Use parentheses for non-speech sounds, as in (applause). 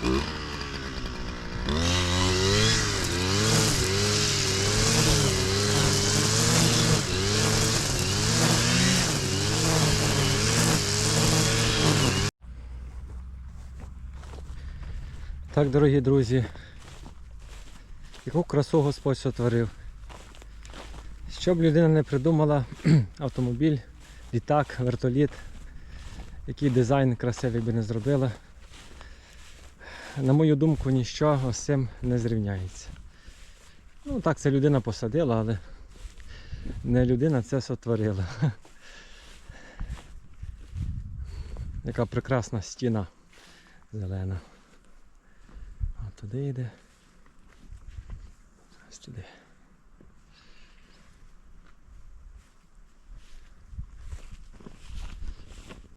Так, дорогі друзі, яку красу Господь сотворив. Що б людина не придумала, (clears throat) автомобіль, літак, вертоліт, який дизайн красивий би не зробила. На мою думку, нічого з цим не зрівняється. Ну так, це людина посадила, але не людина це сотворила. (laughs) Яка прекрасна стіна зелена. А туди йде. Ось туди.